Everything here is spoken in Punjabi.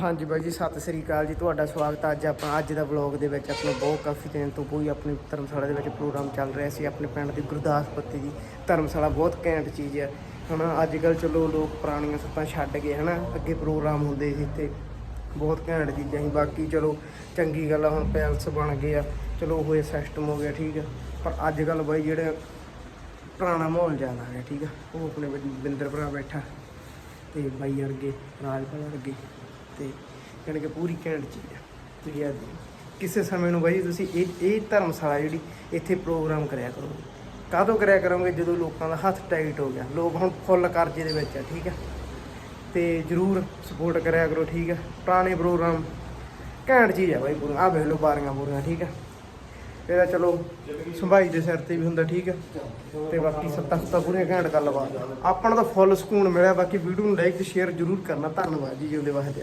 ਹਾਂਜੀ ਬਾਈ ਜੀ, ਸਤਿ ਸ੍ਰੀ ਅਕਾਲ ਜੀ, ਤੁਹਾਡਾ ਸਵਾਗਤ ਹੈ ਅੱਜ ਆਪਾਂ ਅੱਜ ਦਾ ਵਲੌਗ ਦੇ ਵਿੱਚ। ਆਪਣੇ ਬਹੁਤ ਕਾਫੀ ਦਿਨ ਤੋਂ ਕੋਈ ਆਪਣੀ ਧਰਮਸ਼ਾਲਾ ਦੇ ਵਿੱਚ ਪ੍ਰੋਗਰਾਮ ਚੱਲ ਰਿਹਾ ਸੀ, ਆਪਣੇ ਪਿੰਡ ਦੀ ਗੁਰਦਾਸਪਤੀ ਦੀ ਧਰਮਸ਼ਾਲਾ ਬਹੁਤ ਘੈਂਟ ਚੀਜ਼ ਹੈ। ਹਨਾ ਅੱਜ ਕੱਲ ਚਲੋ ਲੋਕ ਪੁਰਾਣੀਆਂ ਸੱਤਾਂ ਛੱਡ ਗਏ, ਹਨਾ, ਅੱਗੇ ਪ੍ਰੋਗਰਾਮ ਹੁੰਦੇ ਸੀ ਇੱਥੇ। ਬਹੁਤ ਘੈਂਟ ਚੀਜ਼ਾਂ ਸੀ, ਬਾਕੀ ਚਲੋ ਚੰਗੀ ਗੱਲ ਆ, ਹੁਣ ਪੈਲਸ ਬਣ ਗਏ ਆ। ਚਲੋ ਉਹ ਸਿਸਟਮ ਹੋ ਗਿਆ, ਠੀਕ ਆ। ਪਰ ਅੱਜ ਕੱਲ ਬਾਈ ਜਿਹੜੇ ਪੁਰਾਣਾ ਮਾਹੌਲ ਜ਼ਿਆਦਾ ਆ ਠੀਕ ਆ। ਉਹ ਆਪਣੇ ਬਿੰਦਰ ਭਰਾ ਬੈਠਾ ਤੇ ਬਾਈ ਵਰਗੇ, ਰਾਜਪਾਲ ਵਰਗੇ। ਤੇ ਜਾਣੀ ਕਿ ਪੂਰੀ ਘੈਂਟ ਚੀਜ਼ ਆ, ਤੁਸੀਂ ਆ ਕਿਸੇ ਸਮੇਂ ਨੂੰ ਬਾਈ ਤੁਸੀਂ ਇਹ ਇਹ ਧਰਮਸ਼ਾਲਾ ਜਿਹੜੀ ਇੱਥੇ ਪ੍ਰੋਗਰਾਮ ਕਰਿਆ ਕਰੋਗੇ ਕਾਹਦੋਂ ਕਰਿਆ ਕਰੋਗੇ? ਜਦੋਂ ਲੋਕਾਂ ਦਾ ਹੱਥ ਟਾਈਟ ਹੋ ਗਿਆ। ਲੋਕ ਹੁਣ ਫੁੱਲ ਕਰਜ਼ੇ ਦੇ ਵਿੱਚ ਆ, ਠੀਕ ਆ। ਤੇ ਜਰੂਰ ਸਪੋਰਟ ਕਰਿਆ ਕਰੋ, ਠੀਕ ਆ। ਪੁਰਾਣੇ ਪ੍ਰੋਗਰਾਮ ਘੈਂਟ ਚੀਜ਼ ਆ ਬਾਈ ਪੂਰਾ। ਆ ਵੇਖ ਲਓ ਬਾਰੀਆਂ ਬੂਰੀਆਂ, ਠੀਕ ਆ। ਇਹਦਾ ਚਲੋ ਸੰਭਾਈ ਦੇ ਸਿਰ ਤੇ ਵੀ ਹੁੰਦਾ, ਠੀਕ ਆ। ਤੇ ਬਾਕੀ ਸੱਤਾ ਸੱਤਾ ਪੂਰੀਆਂ ਘੈਂਟ ਗੱਲਬਾਤ। ਆਪਾਂ ਨੂੰ ਤਾਂ ਫੁੱਲ ਸਕੂਨ ਮਿਲਿਆ, ਬਾਕੀ ਵੀਡੀਓ ਨੂੰ ਲਾਈਕ ਤੇ ਸ਼ੇਅਰ ਜਰੂਰ ਕਰਨਾ। ਧੰਨਵਾਦ ਜੀ, ਜਿਉਂਦੇ ਵਾਸਤੇ।